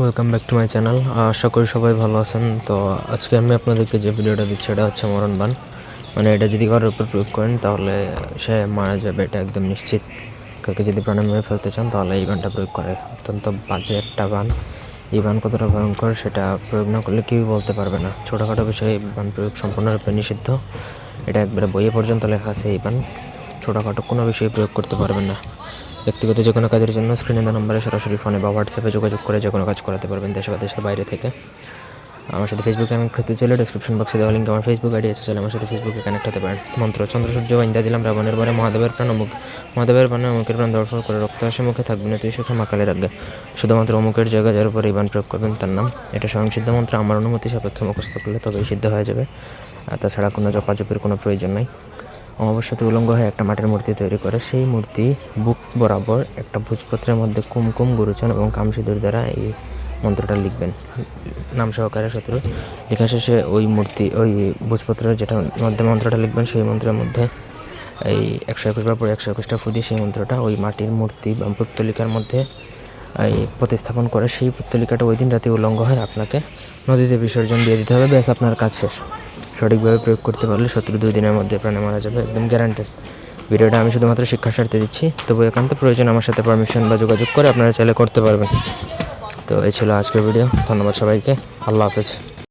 Welcome back to my channel আশা করি সবাই ভালো আছেন। তো আজকে আমি আপনাদেরকে যে ভিডিওটা দিচ্ছি, এটা হচ্ছে মরণ বান। মানে এটা যদি কারোর উপর প্রয়োগ করেন, তাহলে সে মারা যাবে, এটা একদম নিশ্চিত। কাউকে যদি প্রাণে মেরে ফেলতে চান, তাহলে এই বানটা প্রয়োগ করে। অত্যন্ত বাজে একটা বান। এই বান কতটা ভয়ঙ্কর, সেটা প্রয়োগ না করলে কেউই বলতে পারবে না। ছোটোখাটো বিষয়ে এই বান প্রয়োগ সম্পূর্ণরূপে নিষিদ্ধ। এটা একবারে বইয়ে পর্যন্ত লেখা আছে এই বান। ছোটোখাটো কোনো বিষয়ে প্রয়োগ করতে পারবেন না। ব্যক্তিগত যে কোনো কাজের জন্য স্ক্রিনে দেওয়া নম্বরে সরাসরি ফোনে বা হোয়াটসঅ্যাপে যোগাযোগ করে যে কোনো কাজ করাতে পারবেন দেশে বা দেশের বাইরে থেকে। আমার সাথে ফেসবুকে কানেক্ট হতে চলে ডিসক্রিপশন বক্সে দেওয়া লিঙ্ক আমার ফেসবুক আইডি আছে, চাইলে আমার সাথে ফেসবুকে কানেক্ট হতে পারেন। মন্ত্র, চন্দ্র, সূর্য বাইন্দা দিলাম রাবণের পরে মহাদেবের প্রাণ, অমুক। মহাদেবের প্রাণে অমুকের প্রাণ দর্শন করে রক্ত আসে, মুখে থাকবে না, তুই সুখে মাকালে রাখবে শুধুমাত্র অমুকের জায়গা, যার উপর এই বান প্রয়োগ করবেন, তার নাম। এটা স্বয়ং সিদ্ধ মন্ত্র, আমার অনুমতি সাপেক্ষে মুখস্থ করলে তবেই সিদ্ধ হয়ে যাবে। আর তাছাড়া কোনো জপাজপের কোনো প্রয়োজন নাই। অমাবস্যাতে উলঙ্গ হয়ে একটা মাটির মূর্তি তৈরি করে, সেই মূর্তি বুক বরাবর একটা ভোজপত্রের মধ্যে কুমকুম গুরুচন এবং কামসিঁদুর দ্বারা এই মন্ত্রটা লিখবেন। নাম সহকারে শত্রু। লেখা শেষে ওই মূর্তি, ওই ভোজপত্রের যেটা মধ্যে মন্ত্রটা লিখবেন, সেই মন্ত্রের মধ্যে এই একশো একুশ পরে একশো একুশটা ফুদি সেই মন্ত্রটা ওই মাটির মূর্তি বা পুত্তলিকার মধ্যে এই প্রতিস্থাপন করে। সেই পুত্তলিকাটা ওই দিন রাতে উলঙ্গ হয় আপনাকে নদীতে বিসর্জন দিয়ে দিতে হবে। ব্যাস, আপনার কাজ শেষ। সঠিকভাবে প্রয়োগ করতে পারলে শত্রু দুই দিনের মধ্যে প্রাণে মারা যাবে, একদম গ্যারান্টেড ভিডিওটা আমি শুধুমাত্র শিক্ষার স্বার্থে দিচ্ছি, তবু একান্ত প্রয়োজন আমার সাথে পারমিশন বা যোগাযোগ করে আপনারা চাইলে করতে পারবেন। তো এই ছিল আজকের ভিডিও ধন্যবাদ সবাইকে, আল্লাহ হাফেজ।